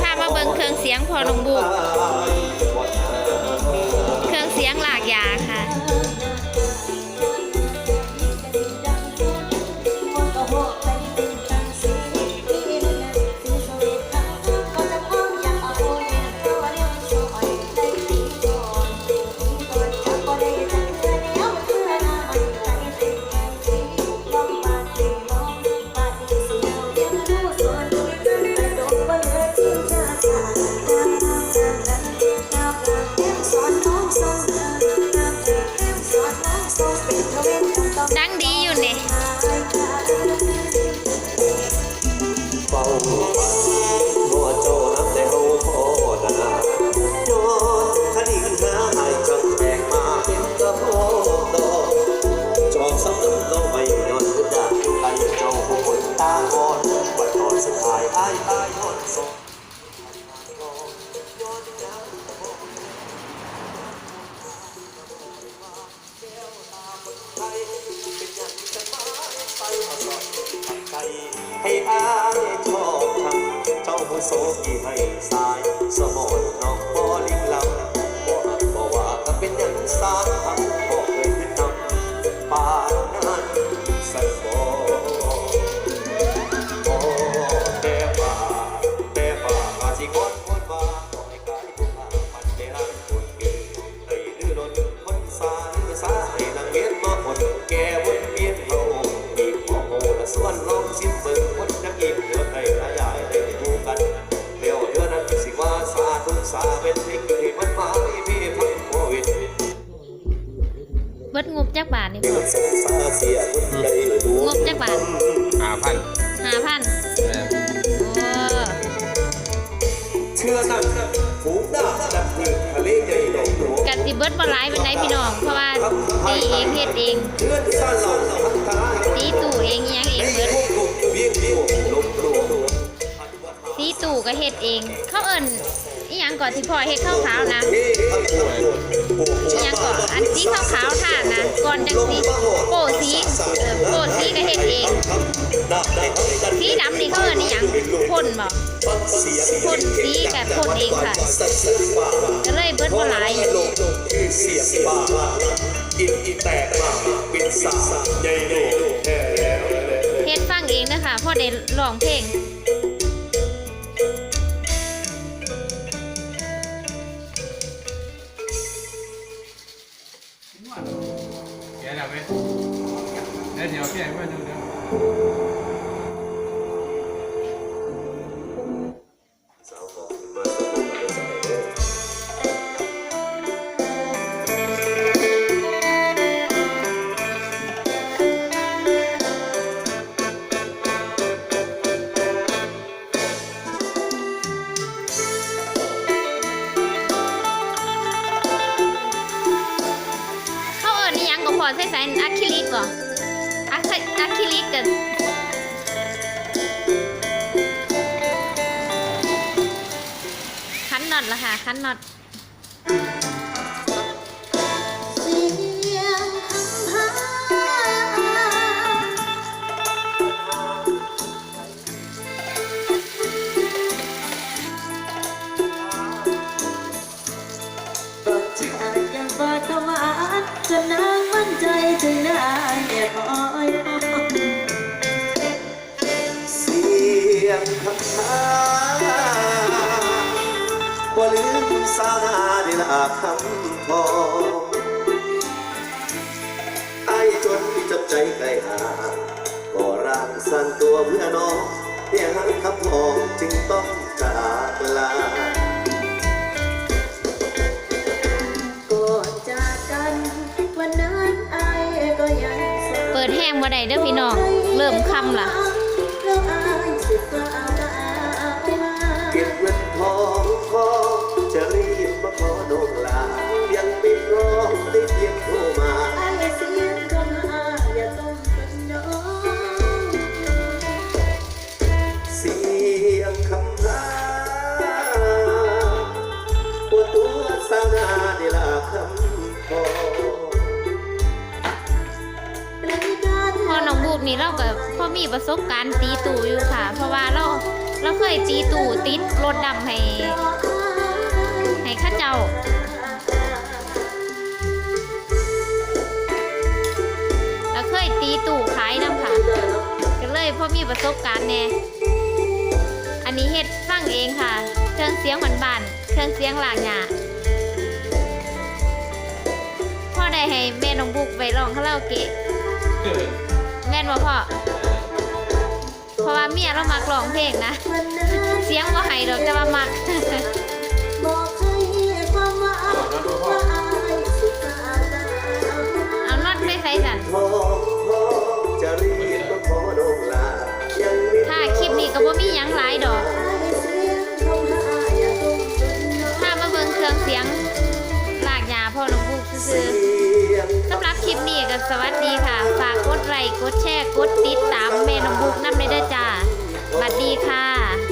พามาเบิงเครื่องเสียงพอลงบุกเครื่องเสียงหลากยาค่ะ สุดท้ายอ้ายอ้ายย้อนสองให้อายชอบทำเจ้าผู้โสที่ให้สายสมอนนองบอาธุสาเป็นสิ่งที่มันมาไม่มีพันโควิดเบิดงบจักบาทนี่เดืบ่อนสงสารเสียคนใดเลยดูงบจักบาทห้าพันห้าพันแม่นโอ้เชื่อนั่นฝูงหน้าดับเพลิงทะเลใหญ่ดอกหลวงกัสิเบิดบ่หลายเป็นไดพี่น้อง เพราะว่าตีเองเฮ็ดเองเพื่อนสร้างเราพัฒนาตีตู้เองอิหยังเองเบิดเบี้ยงเบี้ยงลมรวมตีตู้ก็เฮ็ดเอง เขาเอิ้น อีหยังก่อนที่พ่อเฮ็ดขาวๆนะนี่ทั้งปวดปวดอีหยังก่อนอันสีข้าวๆท่านนะ ก่อนจังสีโป้สีเออโป้สีก็เฮ็ดเอง สีดำนี่เขาเอิ้นอีหยังพ่นบ่ฟังเสียงพ่นสีกับพ่นเองค่ะก็เลยเบิดบ่หลายอเสียงป่าอินอีแตกมาเป็นสาใหญ่โตแท้แล้วเฮ็ดฟังเองนะคะพ่อได้ร้องเพลง แกแล้วไหม อะคริอะคริลิกกันคันน็อตละค่ะคันน็อต สาได้ละคำพอไอ้จนจับใจไกลหาก็ร่างสั่นตัวเพื่อน้องเพียหันคำพองจึงต้องจากลาเปิดแห้งบ่ได้เด้อพี่น้อง เริ่มคำล่ะแล้วอายสิกล่าวลาเก็บเงินทอง นี่เราก็พ่อมีประสบการณ์ตีตู่อยู่ค่ะ เพราะว่าเราเราเคยตีตู่ติดรถดำให้ให้ข้าเจ้าแล้วเคยตีตู่ขายน้ำค่ะก็เลยพอมีประสบการณ์แน่อันนี้เฮ็ดฟังเองค่ะ เครื่องเสียงหวานบานเครื่องเสียงหลากหยาพ่อได้ให้แม่น้องบุกไปร้องคาราโอเกะ นบ่พ่อเพราะว่าเมียเรามักร้องเพลงนะ เสียงบ่ให้ดอกแต่ว่ามักบอกให้ความักเอาน็อตไปใส่สันถ้าคลิปนี้ก็บ่มีหยังหลายดอกถ้ามาเบิ่งเครื่องเสียงลากยาพ่อน้องบุกซื่อ ลิปนี้ก็สวัสดีค่ะ ฝากกดไลค์กดแชร์กดติดตามแม่น้องบุกน้ำเลยด้อจ้าสวัสดีค่ะ